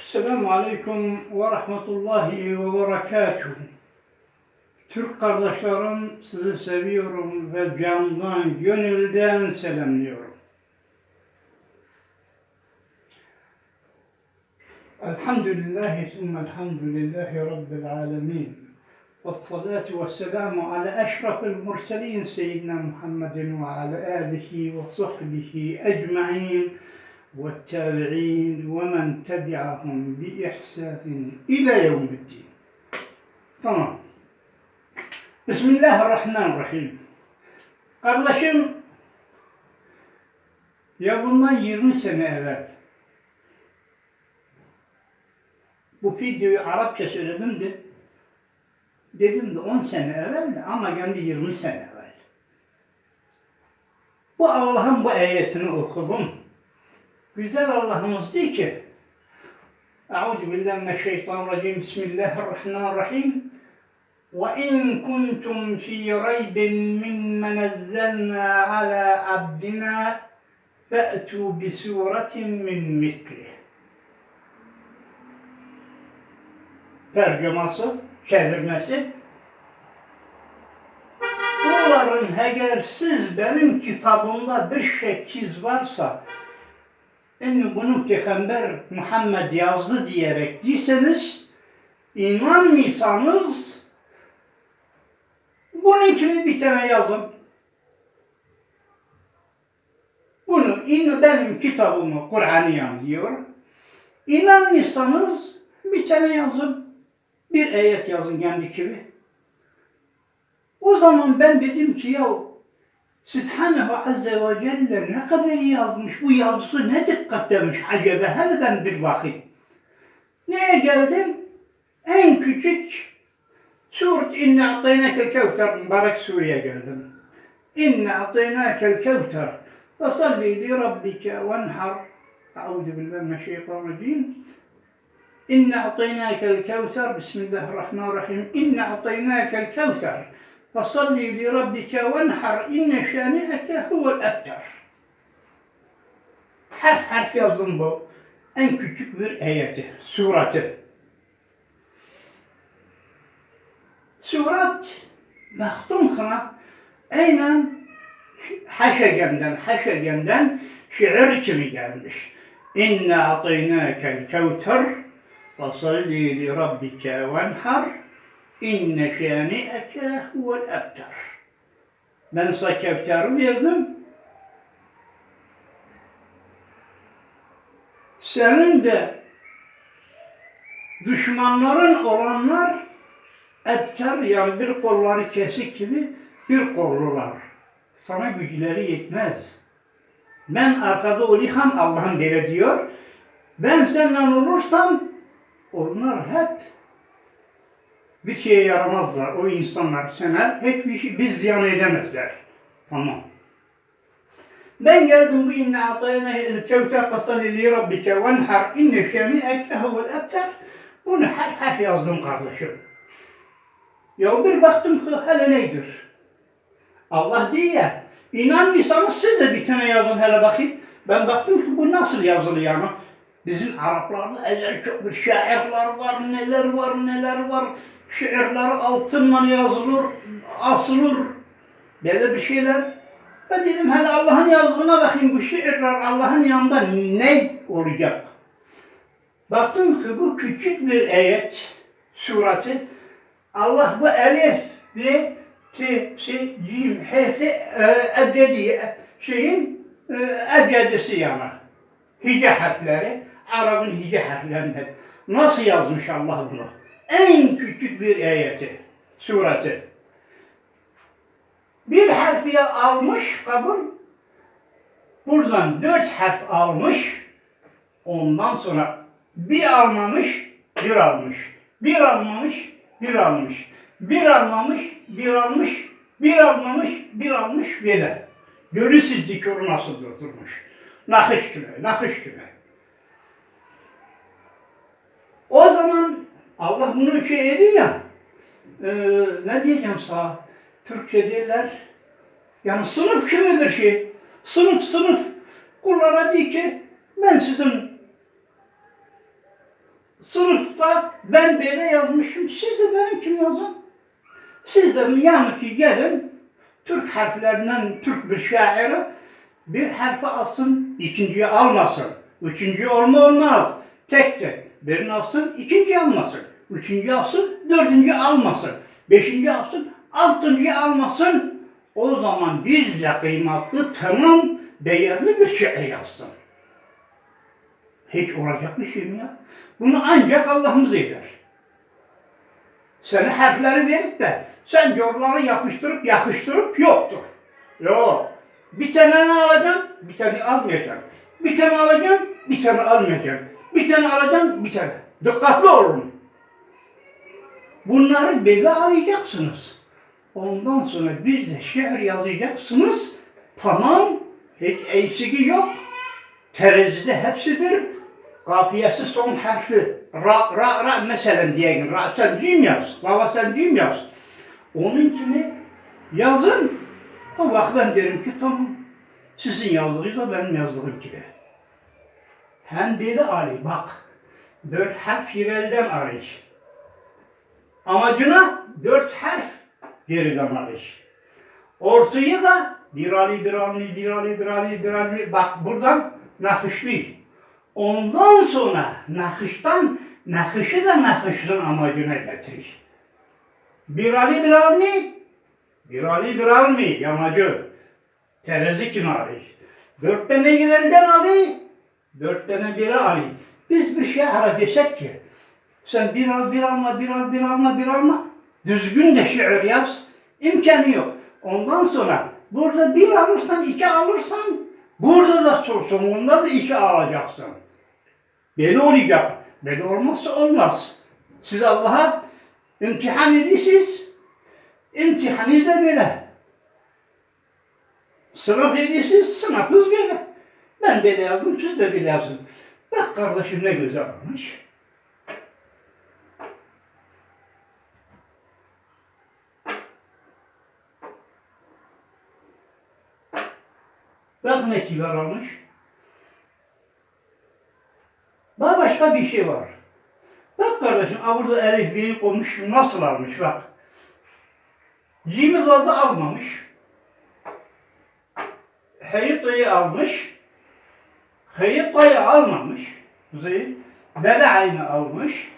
Esselamu Aleyküm ve Rahmetullahi ve Berekatuhu. Türk kardeşlerim sizi seviyorum ve candan, gönülden selamlıyorum. Elhamdülillahi sümme elhamdülillahi Rabbil alemin. والصلاة والسلام على أشرف المرسلين سيدنا محمد وعلى آله وصحبه أجمعين والتابعين ومن تبعهم بإحسان إلى يوم الدين Tamam. Bismillahirrahmanirrahim. Kardeşim, ya bundan 20 sene evvel bu videoyu Arapça söyledim de dedim de 10 sene evvel ama kendi 20 sene evvel. Bu Allah'ın bu ayetini okudum. Güzel Allah'ımız diyor ki Euzu billahi mineşşeytanirracim. Bismillahirrahmanirrahim. وَاِنْ كُنْتُمْ فِي رَيْبٍ مِّمَّ نَزَّلْنَا عَلَى عَبْدِنَا فَأْتُوا بِسُورَةٍ مِّنْ مِثْلِهِ Tercüması, çevirmesi. Bunların eğer siz benim kitabımda bir şekiz varsa, yani bunu Peygamber Muhammed yazdı diyerek diyseniz, inanmıyorsanız, bunun için bir tane yazın. Bunu in benim kitabımı Kur'an'ı yazıyor. İnanmıyorsanız bir tane yazın. Bir ayet yazın kendi gibi. O zaman ben dedim ki ya سبحانه عز وجل ما قدر يظلمش ويظلمش ما دقته مش عجبة هذا بالواقع ما قدم أين كتك سورة إن أعطيناك الكوثر مبارك سوريا قدم إن أعطيناك الكوثر فصلي لربك وانحر. أعوذ بالله من الشيطان الرجيم. إن أعطيناك الكوثر بسم الله الرحمن الرحيم. إن أعطيناك الكوثر Fasalli li rabbike venhar inne şani'eke huvel ebter. Her harf yazdım bu. En küçük bir ayeti, surati. Surat baktım sana aynen Haşegem'den, Haşegem'den şiir kimi gelmiş. İnne ataynâkel kevter fasalli li rabbike venhar İnne şâni'eke huvel ebter. Ben sana kevtarı verdim. Senin de düşmanların olanlar ebter yani bir kolları kesik gibi bir kollular. Sana güçleri yetmez. Ben arkada oliham Allah'ın böyle diyor. Ben senden olursam onlar hep bir şeye yaramazlar. O insanlar sana hiçbir şey biz ziyan edemezler. Tamam. Ben geldim bu inne atayna kevter fasalli li rabbike venhar inne şani'eke huvel ebter. Bunu her harf yazdım kardeşim. Ya bir baktım ki hele nedir? Allah diye inanmıyorsanız siz de bir tane yazın hele bakayım. Ben baktım ki bu nasıl yazılı yani. Bizim Araplarda eğer çok bir şairler var, neler var, neler var. Şiirler altınla yazılır, asılır. Böyle bir şeyler. Ben dedim hele Allah'ın yazdığına bakayım bu şiirler Allah'ın yanında ne olacak? Baktım ki bu küçük bir ayet, surati. Allah bu elif ve t, şey, cim, h, f, e, ebcedi, şeyin e, ebcedisi yani. Hice harfleri, Arap'ın hice harflerinden. Nasıl yazmış Allah bunu? En küçük bir ayeti, sureti. Bir harfi almış kabul, buradan dört harf almış, ondan sonra bir almamış, bir almış. Bir almamış, bir almış. Bir almamış, bir almış, bir almamış, bir almış böyle. Görürsüz dikörü nasıl durdurmuş. Nakış gibi, nakış gibi. O zaman Allah bunu şey dedi ya, e, ne diyeceğim sana, Türkçe derler, yani sınıf kimi bir şey, sınıf sınıf kullara diyor ki, ben sizin sınıfta ben böyle yazmışım. Siz de benim kim yazın? Siz de yani ki gelin Türk harflerinden Türk bir şairi bir harfi alsın, ikinciyi almasın. Üçüncü olma olmaz. Tek tek. Birini alsın, ikinciyi almasın. Üçüncü alsın, dördüncü almasın. Beşinci alsın, altıncı almasın. O zaman biz de kıymetli, tamam, değerli bir şiir yazsın. Hiç olacak bir şey mi ya? Bunu ancak Allah'ımız eder. Sana harfleri verip de sen yorları yapıştırıp yakıştırıp yoktur. Yok. Bir tane alacaksın, bir tane almayacaksın. Bir tane alacaksın, bir tane almayacaksın. Bir tane alacaksın, bir tane. Dikkatli olun. Bunları böyle arayacaksınız. Ondan sonra bir de şiir yazacaksınız. Tamam, hiç eksiği yok. Terazide hepsi bir. Kafiyesi son harfli. Ra, ra, ra mesela diyelim. Ra sen düğüm yaz. Baba sen düğüm yaz. Onun için yazın. O vakit ben derim ki tamam. Sizin yazdığınız da benim yazdığım gibi. Hem dedi Ali bak. Dört harf yerelden arayış. Amacına dört harf geriden arayış. Ortayı da bir Ali, bir Ali, bir Ali, bir Ali, bir Ali. Bak buradan nakışlı. Ondan sonra nakıştan, nakışı da nakışın amacına getirir. Bir Ali, bir Ali, bir Ali, bir Ali, yamacı. Terezi kenarı. Dört tane yerelden Ali, dört tane biri Ali. Biz bir şey ara desek ki, sen bir al, bir alma, bir al, bir alma, bir alma. Düzgün de şiir yaz. imkanı yok. Ondan sonra burada bir alırsan, iki alırsan, burada da sorsun, onda da iki alacaksın. Böyle olacak. Böyle olmazsa olmaz. Siz Allah'a imtihan ediyorsunuz. İmtihanınız da böyle. Sınıf ediyorsunuz, sınıfınız böyle. Ben böyle yazdım, siz de böyle. Bak kardeşim ne güzel olmuş. Bak ne kibar olmuş. Bak başka bir şey var. Bak kardeşim, burada Elif B'yi koymuş, nasıl almış bak. Cimri fazla almamış. Heyitayı almış. Heyitayı almamış. Zey. Bele aynı almış.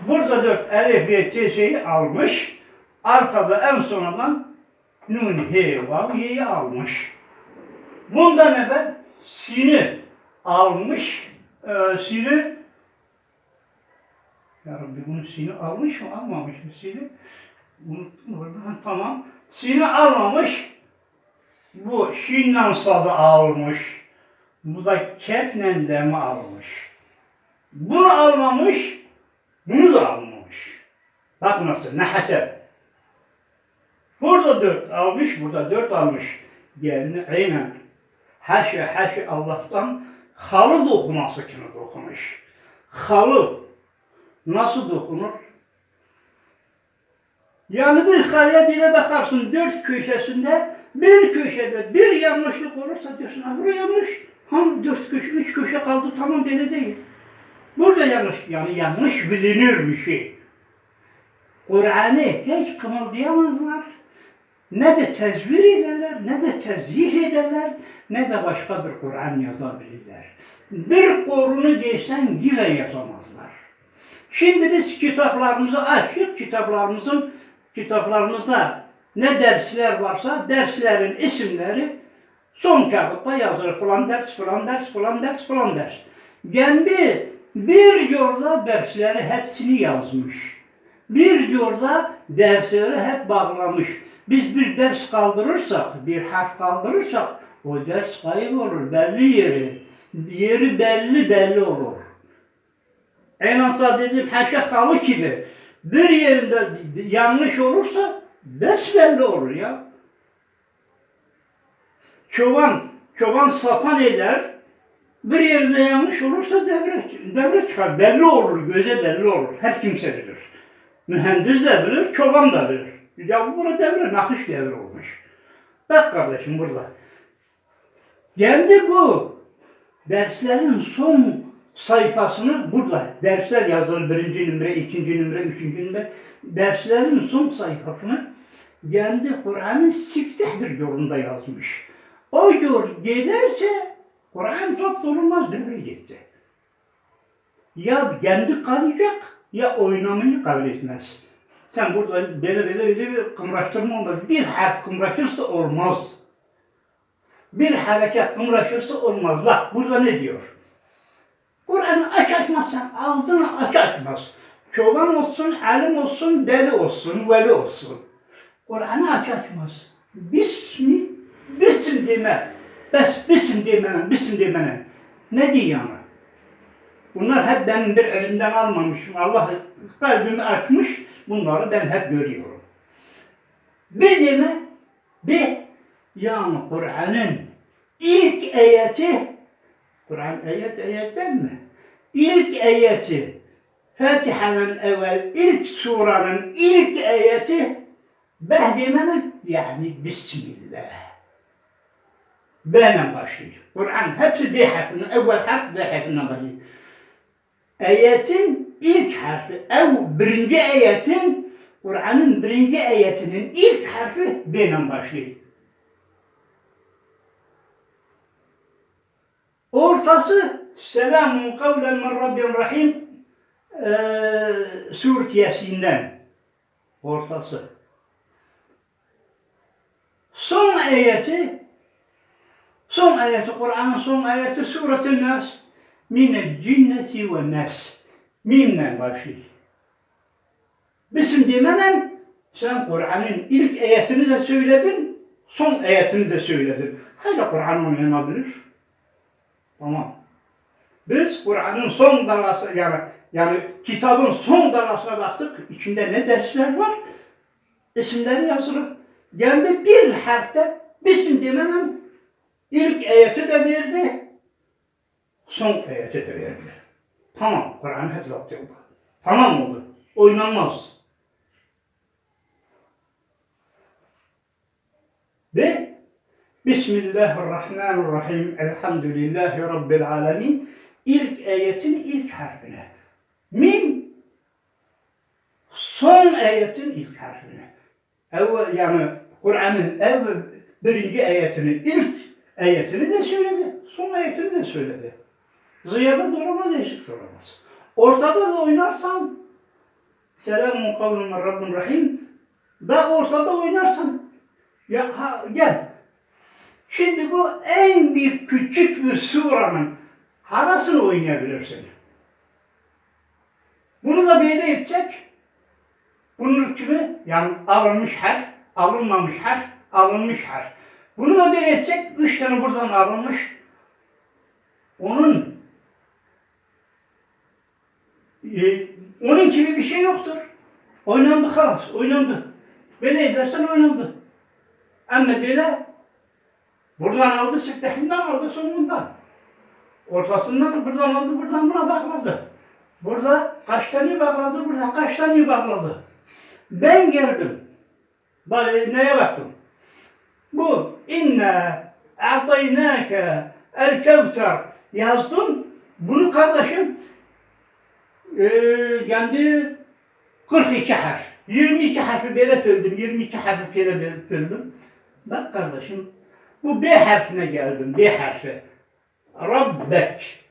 Burada dört Elif B T şeyi almış. Arkada en sonradan Nun, He, Vav, Y'yi almış. Bundan evvel Sin'i almış. Ee, Sin'i Ya Rabbi bunu Sin'i almış mı almamış mı Sin'i? Unuttum orada. Tamam. Sin'i almamış. Bu Şin'le sadı almış. Bu da kefle lemi almış. Bunu almamış. Bunu da almamış. Bak nasıl ne hasep. Burada dört almış, burada dört almış. Gelini aynen. Haşa haşa Allah'tan halı dokuması kimi dokumuş. Halı nasıl dokunur? Yani bir halıya bile bakarsın dört köşesinde bir köşede bir yanlışlık olursa diyorsun ha buraya yanlış. Ham dört köşe, üç köşe kaldı tamam böyle değil. Burada yanlış, yani yanlış bilinir bir şey. Kur'an'ı hiç kımıldayamazlar. Ne de tezvir ederler, ne de tezrif ederler, ne de başka bir Kur'an yazabilirler. Bir korunu desen yine yazamazlar. Şimdi biz kitaplarımızı açıp kitaplarımızın kitaplarımızda ne dersler varsa derslerin isimleri son kağıtta yazılır. Falan ders, falan ders, falan ders, falan ders. Kendi bir yolda dersleri hepsini yazmış. Bir yolda dersleri hep bağlamış. Biz bir ders kaldırırsak, bir harf kaldırırsak o ders kaybolur. Belli yeri. Yeri belli belli olur. En azından dediğim haşa halı gibi. Bir yerinde yanlış olursa besbelli olur ya. Çoban, çoban sapan eder. Bir yerinde yanlış olursa devre, devre çıkar. Belli olur, göze belli olur. Her kimse bilir. Mühendis de bilir, çoban da bilir. Ya bu burada devre, nakış devre olmuş. Bak kardeşim burada. Geldi bu. Derslerin son sayfasını burada dersler yazılır. Birinci numara, ikinci numara, üçüncü numara. Derslerin son sayfasını kendi Kur'an'ın siftah bir yolunda yazmış. O yol giderse Kur'an top durmaz devre gitti. Ya kendi kalacak ya oynamayı kabul etmez. Sen burada böyle böyle böyle kımraştırma olmaz. Bir harf kımraşırsa olmaz. Bir hareket kımraşırsa olmaz. Bak burada ne diyor? Kur'an'ı aç açmazsan ağzını aç açmaz. Çoban olsun, alim olsun, deli olsun, veli olsun. Kur'an'ı aç açmaz. Bismi, bism deme. Bes, bism demene, bism demene. Ne diyor yani? Bunlar hep benim bir elimden almamışım. Allah kalbimi açmış. Bunları ben hep görüyorum. Bir deme, bir yani Kur'an'ın ilk ayeti, Kur'an ayet ayetten mi? İlk ayeti, Fatiha'nın evvel ilk suranın ilk ayeti Behdemenin yani Bismillah. B'yle başlıyor. Kur'an hepsi B harfinden, evvel harf B harfinden başlıyor. Ayetin ilk harfi, ev birinci ayetin, Kur'an'ın birinci ayetinin ilk harfi B ile başlıyor. Ortası Selamun kavlen min Rabbin Rahim eee Suret Yasin'den. Ortası. Son ayeti son ayeti Kur'an'ın son ayeti Suret-i Nas Mine cinneti ve nas Mimle başlıyor. Bism demenen sen Kur'an'ın ilk ayetini de söyledin, son ayetini de söyledin. Hala Kur'an oynanabilir. Tamam. Biz Kur'an'ın son dalası yani yani kitabın son dalasına baktık. İçinde ne dersler var? İsimleri yazılı. Yani bir harfte Bism demenin ilk ayeti de verdi. Son ayeti de. Tamam. Kur'an hep zapt oldu. Tamam oldu. Oynanmaz. Ve Bismillahirrahmanirrahim. Elhamdülillahi Rabbil alemin. İlk ayetin ilk harfine. Mim son ayetin ilk harfine. Evvel, yani Kur'an'ın evvel birinci ayetinin ilk ayetini de söyledi. Son ayetini de söyledi. Ziyada duramaz, değişik duramaz. Ortada da oynarsan Selamun kavlun min Rabbin Rahim ve ortada oynarsan ya ha, gel Şimdi bu en bir küçük bir suranın harasını oynayabilirsin. Bunu da böyle etsek, bunun gibi yani alınmış harf, alınmamış harf, alınmış harf. Bunu da bir etsek, üç tane buradan alınmış. Onun e, onun gibi bir şey yoktur. Oynandı halas, oynandı. Böyle edersen oynandı. Ama böyle Buradan aldı, siktehinden aldı sonundan. Ortasından buradan aldı, buradan buna bağladı. Burada kaç tane bağladı, burada kaç tane bağladı. Ben geldim. Bak neye baktım? Bu inne a'taynâke el kevter yazdım. Bunu kardeşim e, kendi 42 harf. 22 harfi böyle böldüm. 22 harfi böyle böldüm. Bak kardeşim bu B harfine geldim. B harfi. Rabbek.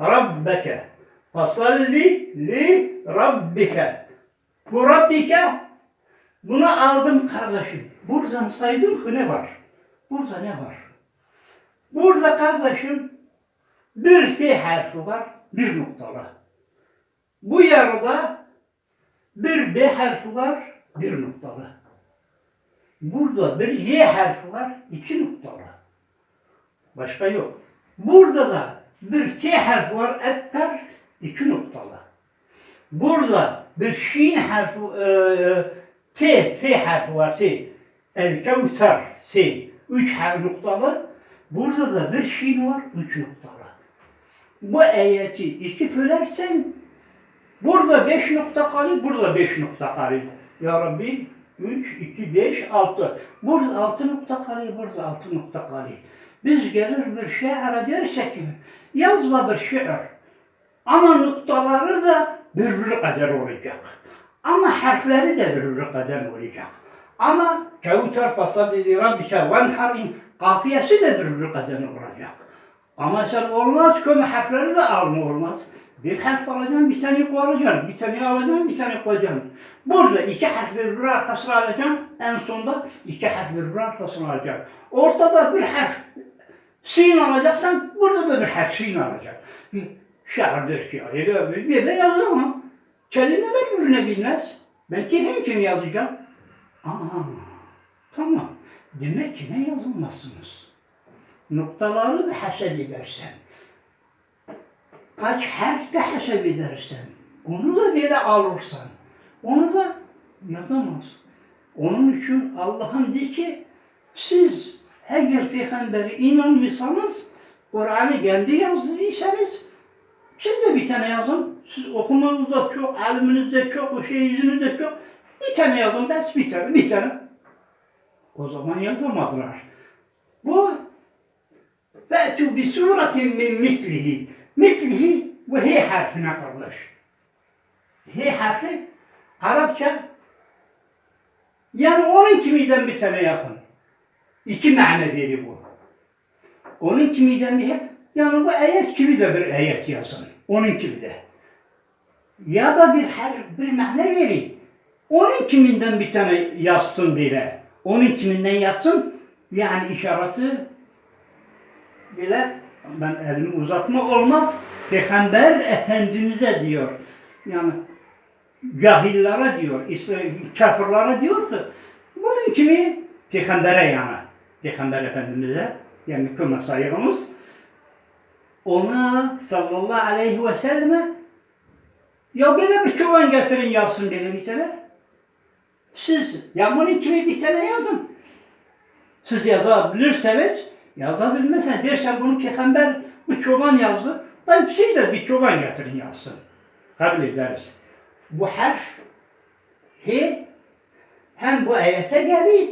Rabbeke. Fasalli li rabbike. Bu rabbike bunu aldım kardeşim. Buradan saydım ki ne var? Burada ne var? Burada kardeşim bir F harfi var, bir noktalı. Bu yarıda bir B harfi var, bir noktalı. Burada bir Y harfi var, iki noktalı. Başka yok. Burada da bir T harfi var, etper, iki noktalı. Burada bir Şin harfi, e, T, T harfi var, T. El Kevser, T. Üç harf noktalı. Burada da bir Şin var, üç noktalı. Bu ayeti iki bölersen, burada beş nokta kalıyor, burada beş nokta kalıyor. Ya Rabbi 3, 2, 5, 6. Burada 6 nokta kalıyor, burada 6 nokta kalıyor. Biz gelir bir şiir dersek ki, yazma bir şiir. Ama noktaları da birbiri kadar olacak. Ama harfleri de birbiri kadar olacak. Ama kevter fasadi rabbike venharin kafiyesi de birbiri kadar olacak. Ama sen olmaz kömü harfleri de alma olmaz. Bir harf alacaksın, bir tane koyacaksın. Bir tane alacaksın, bir tane koyacaksın. Burada iki harf birbiri arkasına alacaksın. En sonda iki harf birbiri arkasına alacaksın. Ortada bir harf sin alacaksan burada da bir harf sin alacaksın. Bir şairdir şair. Bir de yazamam. Kelimeler birbirine bilmez. Ben kim kim yazacağım? Aa, tamam. Demek ki ne yazılmazsınız? Noktaları da hesap edersen, kaç harf de hesap edersen, onu da böyle alırsan, onu da yazamaz. Onun için Allah'ın diyor ki, siz eğer peygamberi inanmışsanız, Kur'an'ı kendi yazdıysanız, siz de bir tane yazın. Siz okumanız da çok, ilminiz de çok, o şeyiniz de çok. Bir tane yazın, bes bir tane, bir tane. O zaman yazamadılar. Bu فَأْتُوا بِسُورَةٍ مِنْ مِثْلِهِ Mitlihi bu he harfine kardeş. He harfi Arapça yani onun kiminden bir tane yapın. İki mane veri bu. Onun kiminden bir yani bu ayet gibi de bir ayet yazın. Onun gibi de. Ya da bir her bir mane veri. Onun kiminden bir tane yazsın bile. Onun kiminden yazsın. Yani işareti bile ben elimi uzatmak olmaz. Peygamber Efendimiz'e diyor. Yani cahillere diyor, kafirlere diyor ki bunun kimi peygambere yani. Peygamber Efendimiz'e yani küme saygımız ona sallallahu aleyhi ve selleme ya böyle bir çoban getirin yazsın böyle bir tane. Siz ya bunun kimi bir tane yazın. Siz yazabilirseniz yazabilmezsen dersen bunu peygamber bu çoban yazdı. Ben siz de bir çoban getirin yazsın. Kabul ederiz. Bu harf he hem bu ayete geliyor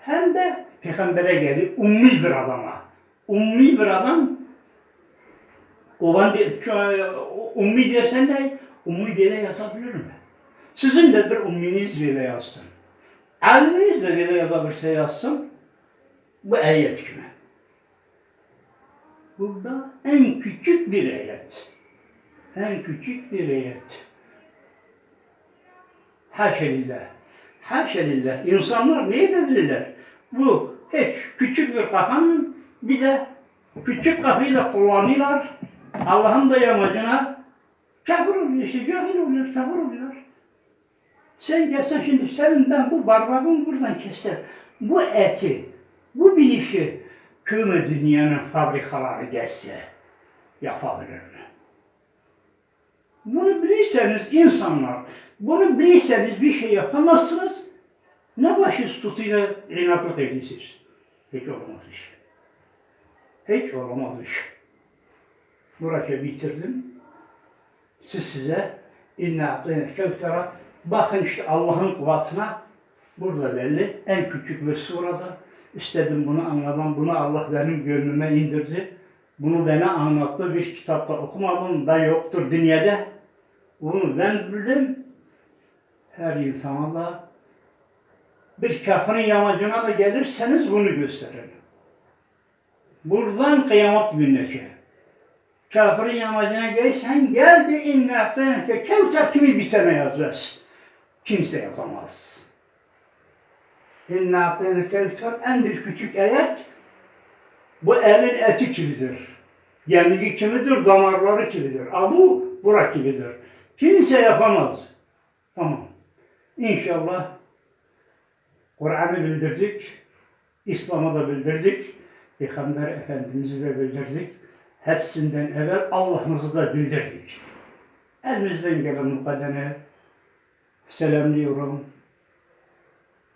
hem de peygambere geliyor. Ummi bir adama. Ummi bir adam Ovan de, ummi dersen de ummi böyle yazabilir mi? Sizin de bir umminiz böyle yazsın. Aliminiz de böyle yazabilirse yazsın. Bu ayet gibi. Burada en küçük bir ayet. En küçük bir ayet. Haşa lillah. Haşa lillah. İnsanlar ne edebilirler? Bu hiç küçük bir kafanın bir de küçük kafayı da kullanıyorlar. Allah'ın da yamacına kafir oluyor, işte cahil oluyor, kafir oluyor. Sen gelsen şimdi senin ben bu parmağımı buradan kessem, bu eti, bu bilişi köyme dünyanın fabrikaları gelse yapabilir mi? Bunu bilirseniz insanlar, bunu bilirseniz bir şey yapamazsınız. Ne başı tutuyla inatlık ediyorsunuz? Hiç olmaz iş. Hiç olamaz iş. Buraya bitirdim. Siz size inna atayna kevtera bakın işte Allah'ın kuvvetine burada belli. En küçük bir surada istedim bunu anladım. Bunu Allah benim gönlüme indirdi. Bunu bana anlattı. Bir kitapta okumadım da yoktur dünyada. Bunu ben bildim. Her insana da bir kafirin yamacına da gelirseniz bunu gösterin. Buradan kıyamet gününe Kafirin yamacına gelirsen gel de inne attenke kevter kimi bir tane yazmaz. Kimse yazamaz. En bir küçük ayet bu elin eti gibidir. Yenliği kimidir, damarları gibidir. Abu bura gibidir. Kimse yapamaz. Tamam. İnşallah Kur'an'ı bildirdik. İslam'ı da bildirdik. Peygamber Efendimiz'i de bildirdik. Hepsinden evvel Allah'ımızı da bildirdik. Elimizden gelen bu kadarını selamlıyorum.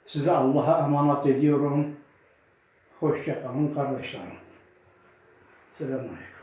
Size Allah'a emanet ediyorum. Hoşça kalın kardeşlerim. Selamünaleyküm.